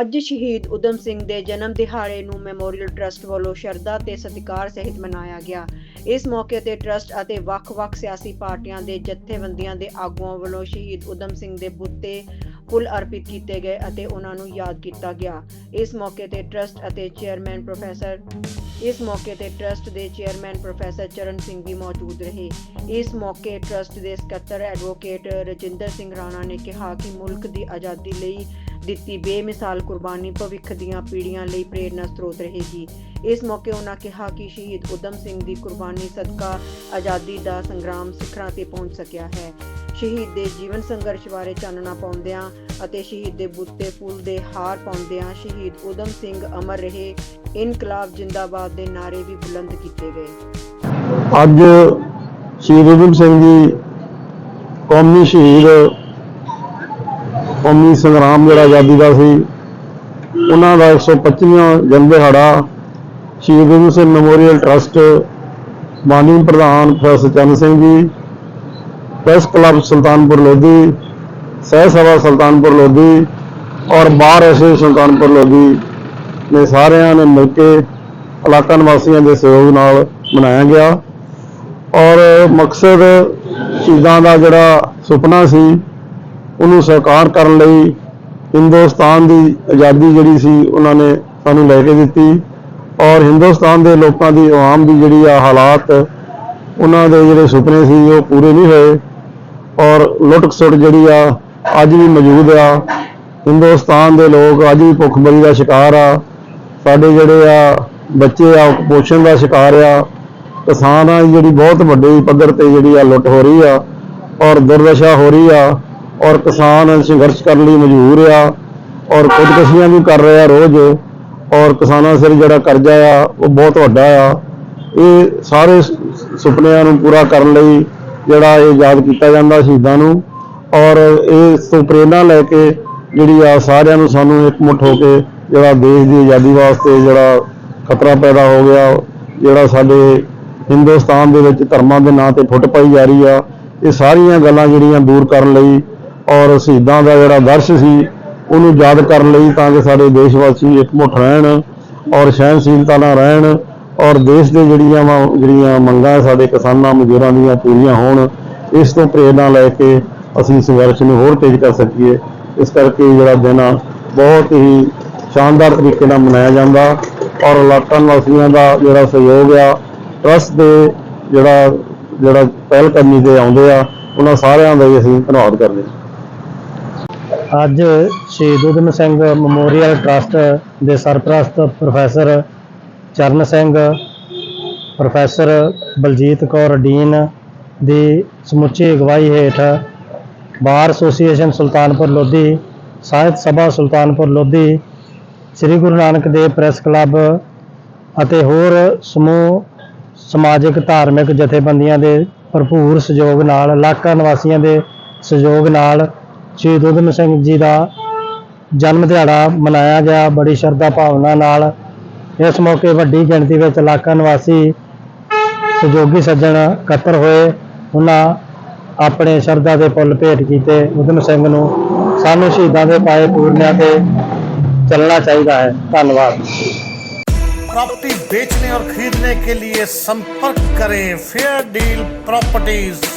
ਅੱਜ ਸ਼ਹੀਦ ਉਦਮ ਸਿੰਘ ਦੇ ਜਨਮ ਦਿਹਾੜੇ ਨੂੰ ਮੈਮੋਰੀਅਲ ਟਰਸਟ ਵੱਲੋਂ ਸ਼ਰਧਾ ਤੇ ਸਤਿਕਾਰ ਸਹਿਤ ਮਨਾਇਆ ਗਿਆ। ਇਸ ਮੌਕੇ ਤੇ ਟਰਸਟ ਅਤੇ ਵੱਖ-ਵੱਖ ਸਿਆਸੀ ਪਾਰਟੀਆਂ ਦੇ ਜਥੇਬੰਦੀਆਂ ਦੇ ਆਗੂਆਂ ਵੱਲੋਂ ਸ਼ਹੀਦ ਉਦਮ ਸਿੰਘ ਦੇ ਬੁੱਤ ਤੇ ਫੁੱਲ ਅਰਪਿਤ ਕੀਤੇ ਗਏ ਅਤੇ ਉਹਨਾਂ ਨੂੰ ਯਾਦ ਕੀਤਾ ਗਿਆ। ਇਸ ਮੌਕੇ ਤੇ ਟਰਸਟ ਅਤੇ ਚੇਅਰਮੈਨ ਪ੍ਰੋਫੈਸਰ ਇਸ ਮੌਕੇ ਤੇ ਟਰਸਟ ਦੇ ਚੇਅਰਮੈਨ ਪ੍ਰੋਫੈਸਰ ਚਰਨ ਸਿੰਘ ਵੀ ਮੌਜੂਦ ਰਹੇ। ਇਸ ਮੌਕੇ ਟਰਸਟ ਦੇ ਸਕੱਤਰ ਐਡਵੋਕੇਟ ਰਜਿੰਦਰ ਸਿੰਘ ਰਾਣਾ ਨੇ ਕਿਹਾ ਕਿ ਮੁਲਕ ਦੀ ਆਜ਼ਾਦੀ ਲਈ ਦਿੱਤੀ ਬੇਮਿਸਾਲ ਕੁਰਬਾਨੀ ਭਵਿੱਖ ਦੀਆਂ ਪੀੜ੍ਹੀਆਂ ਲਈ ਪ੍ਰੇਰਨਾ ਸਰੋਤ ਰਹੇਗੀ। ਇਸ ਮੌਕੇ ਉਹਨਾਂ ਕਿਹਾ ਕਿ ਸ਼ਹੀਦ ਉਦਮ ਸਿੰਘ ਦੀ ਕੁਰਬਾਨੀ ਸਦਕਾ ਆਜ਼ਾਦੀ ਦਾ ਸੰਗਰਾਮ ਸਿਖਰਾਂ ਤੇ ਪਹੁੰਚ ਸਕਿਆ ਹੈ। ਸ਼ਹੀਦ ਦੇ ਜੀਵਨ ਸੰਘਰਸ਼ ਬਾਰੇ ਚਾਨਣਾ ਪਾਉਂਦਿਆਂ ਅਤੇ ਸ਼ਹੀਦ ਦੇ ਬੁੱਤ ਤੇ ਫੁੱਲ ਦੇ ਹਾਰ ਪਾਉਂਦਿਆਂ ਸ਼ਹੀਦ ਉਦਮ ਸਿੰਘ ਅਮਰ ਰਹੇ, ਇਨਕਲਾਬ ਜਿੰਦਾਬਾਦ ਦੇ ਨਾਰੇ ਵੀ ਬੁਲੰਦ ਕੀਤੇ ਗਏ। ਅੱਜ ਸ਼ਹੀਦ ਉਦਮ ਸਿੰਘ ਜੀ ਕੌਮੀ ਸ਼ਹੀਦ ਕੌਮੀ ਸੰਗਰਾਮ ਜਿਹੜਾ ਆਜ਼ਾਦੀ ਦਾ ਸੀ, ਉਹਨਾਂ ਦਾ 125ਵਾਂ ਜਨਮ ਦਿਹਾੜਾ ਸ਼ਹੀਦ ਗੁਰੂ ਸਿੰਘ ਮੈਮੋਰੀਅਲ ਟਰਸਟ ਮਾਨਯੋਗ ਪ੍ਰਧਾਨ ਪ੍ਰੋਫੈਸਰ ਚੰਨ ਸਿੰਘ ਜੀ, ਪ੍ਰੈਸ ਕਲੱਬ ਸੁਲਤਾਨਪੁਰ ਲੋਧੀ, ਸਹਿ ਸਭਾ ਸੁਲਤਾਨਪੁਰ ਲੋਧੀ ਔਰ ਬਾਰ ਐਸੋਸੀਏਸ਼ਨ ਸੁਲਤਾਨਪੁਰ ਲੋਧੀ ਨੇ ਸਾਰਿਆਂ ਨੇ ਮਿਲ ਕੇ ਇਲਾਕਾ ਨਿਵਾਸੀਆਂ ਦੇ ਸਹਿਯੋਗ ਨਾਲ ਮਨਾਇਆ ਗਿਆ। ਔਰ ਮਕਸਦ ਸ਼ਹੀਦਾਂ ਦਾ ਜਿਹੜਾ ਸੁਪਨਾ ਸੀ ਉਹਨੂੰ ਸਾਕਾਰ ਕਰਨ ਲਈ ਹਿੰਦੁਸਤਾਨ ਦੀ ਆਜ਼ਾਦੀ ਜਿਹੜੀ ਸੀ, ਉਹਨਾਂ ਨੇ ਸਾਨੂੰ ਲੈ ਕੇ ਦਿੱਤੀ ਔਰ ਹਿੰਦੁਸਤਾਨ ਦੇ ਲੋਕਾਂ ਦੀ ਆਵਾਮ ਦੀ ਜਿਹੜੀ ਆ ਹਾਲਾਤ, ਉਹਨਾਂ ਦੇ ਜਿਹੜੇ ਸੁਪਨੇ ਸੀ, ਉਹ ਪੂਰੇ ਨਹੀਂ ਹੋਏ ਔਰ ਲੁੱਟ ਖਸੁੱਟ ਜਿਹੜੀ ਆ ਅੱਜ ਵੀ ਮੌਜੂਦ ਆ। ਹਿੰਦੁਸਤਾਨ ਦੇ ਲੋਕ ਅੱਜ ਵੀ ਭੁੱਖਮਰੀ ਦਾ ਸ਼ਿਕਾਰ ਆ। ਸਾਡੇ ਜਿਹੜੇ ਆ ਬੱਚੇ ਆ, ਕੁਪੋਸ਼ਣ ਦਾ ਸ਼ਿਕਾਰ ਆ। ਕਿਸਾਨਾਂ ਦੀ ਜਿਹੜੀ ਬਹੁਤ ਵੱਡੇ ਪੱਧਰ ਤੇ ਜਿਹੜੀ ਆ ਲੁੱਟ ਹੋ ਰਹੀ ਆ ਔਰ ਦੁਰਦਸ਼ਾ ਹੋ ਰਹੀ ਆ। ਔਰ ਕਿਸਾਨ ਸੰਘਰਸ਼ ਕਰਨ ਲਈ ਮਜਬੂਰ ਆ ਔਰ ਖੁਦਕਸ਼ੀਆਂ ਵੀ ਕਰ ਰਿਹਾ ਰੋਜ਼ ਔਰ ਕਿਸਾਨਾਂ ਸਿਰ ਜਿਹੜਾ ਕਰਜ਼ਾ ਆ, ਉਹ ਬਹੁਤ ਵੱਡਾ ਆ। ਇਹ ਸਾਰੇ ਸੁਪਨਿਆਂ ਨੂੰ ਪੂਰਾ ਕਰਨ ਲਈ ਜਿਹੜਾ ਇਹ ਯਾਦ ਕੀਤਾ ਜਾਂਦਾ ਸ਼ਹੀਦਾਂ ਨੂੰ ਔਰ ਇਸ ਤੋਂ ਪ੍ਰੇਰਣਾ ਲੈ ਕੇ ਜਿਹੜੀ ਆ ਸਾਰਿਆਂ ਨੂੰ ਸਾਨੂੰ ਇਕਮੁੱਠ ਹੋ ਕੇ ਜਿਹੜਾ ਦੇਸ਼ ਦੀ ਆਜ਼ਾਦੀ ਵਾਸਤੇ ਜਿਹੜਾ ਖਤਰਾ ਪੈਦਾ ਹੋ ਗਿਆ, ਜਿਹੜਾ ਸਾਡੇ ਹਿੰਦੁਸਤਾਨ ਦੇ ਵਿੱਚ ਧਰਮਾਂ ਦੇ ਨਾਂ ਤੇ ਫੁੱਟ ਪਾਈ ਜਾ ਰਹੀ ਆ, ਇਹ ਸਾਰੀਆਂ ਗੱਲਾਂ ਜਿਹੜੀਆਂ ਦੂਰ ਕਰਨ ਲਈ ਔਰ ਸ਼ਹੀਦਾਂ ਦਾ ਜਿਹੜਾ ਦਰਸ਼ ਸੀ, ਉਹਨੂੰ ਯਾਦ ਕਰਨ ਲਈ ਤਾਂ ਕਿ ਸਾਡੇ ਦੇਸ਼ ਵਾਸੀ ਇਕਮੁੱਠ ਰਹਿਣ ਔਰ ਸਹਿਣਸ਼ੀਲਤਾ ਨਾਲ ਰਹਿਣ ਔਰ ਦੇਸ਼ ਦੇ ਜਿਹੜੀਆਂ ਵਾ, ਜਿਹੜੀਆਂ ਮੰਗਾਂ ਸਾਡੇ ਕਿਸਾਨਾਂ, ਮਜ਼ਦੂਰਾਂ ਦੀਆਂ ਪੂਰੀਆਂ ਹੋਣ, ਇਸ ਤੋਂ ਪ੍ਰੇਰਣਾ ਲੈ ਕੇ ਅਸੀਂ ਸੰਘਰਸ਼ ਨੂੰ ਹੋਰ ਤੇਜ਼ ਕਰ ਸਕੀਏ। ਇਸ ਕਰਕੇ ਜਿਹੜਾ ਦਿਨ ਆ, ਬਹੁਤ ਹੀ ਸ਼ਾਨਦਾਰ ਤਰੀਕੇ ਨਾਲ ਮਨਾਇਆ ਜਾਂਦਾ ਔਰ ਲਾਟਨ ਵਾਸੀਆਂ ਦਾ ਜਿਹੜਾ ਸਹਿਯੋਗ ਆ, ਟਰਸਟ ਦੇ ਜਿਹੜਾ ਜਿਹੜਾ ਪਹਿਲ ਕਰਨੀ ਤੇ ਆਉਂਦੇ ਆ, ਉਹਨਾਂ ਸਾਰਿਆਂ ਦਾ ਹੀ ਅਸੀਂ ਧੰਨਵਾਦ ਕਰਦੇ ਹਾਂ। ਅੱਜ ਸ਼ਹੀਦ ਊਧਮ ਸਿੰਘ ਮੈਮੋਰੀਅਲ ਟਰਸਟ ਦੇ ਸਰਪ੍ਰਸਤ professor Charan Singh, professor Baljit Kaur dean ਦੀ ਸਮੁੱਚੀ ਅਗਵਾਈ ਹੇਠ bar association Sultanpur Lodhi, Sahit Sabha Sultanpur Lodhi, Sri Guru Nanak Dev press club ਅਤੇ ਹੋਰ ਸਮੂਹ ਸਮਾਜਿਕ, ਧਾਰਮਿਕ ਜਥੇਬੰਦੀਆਂ ਦੇ ਭਰਪੂਰ ਸਹਿਯੋਗ ਨਾਲ, ਇਲਾਕਾ ਨਿਵਾਸੀਆਂ ਦੇ ਸਹਿਯੋਗ ਨਾਲ ਸ਼ਹੀਦ ਊਧਮ ਸਿੰਘ ਜੀ ਦਾ ਜਨਮ ਦਿਹਾੜਾ ਮਨਾਇਆ ਗਿਆ ਬੜੀ ਸ਼ਰਧਾ ਭਾਵਨਾ ਨਾਲ ਇਸ ਮੌਕੇ ਵੱਡੀ ਗਿਣਤੀ ਵਿੱਚ ਇਲਾਕਾ ਨਿਵਾਸੀ ਸਹਿਯੋਗੀ ਸੱਜਣ ਇਕੱਤਰ ਹੋਏ ਉਹਨਾਂ ਆਪਣੇ ਸ਼ਰਧਾ ਦੇ ਫੁੱਲ ਭੇਟ ਕੀਤੇ ਊਧਮ ਸਿੰਘ ਨੂੰ ਸਾਨੂੰ ਸ਼ਹੀਦਾਂ ਦੇ ਪਾਏ ਪੂਰਨਿਆਂ ਤੇ ਚੱਲਣਾ ਚਾਹੀਦਾ ਹੈ ਧੰਨਵਾਦ प्रॉपर्टी बेचने और खरीदने के लिए संपर्क करें फेयर डील प्रॉपर्टीज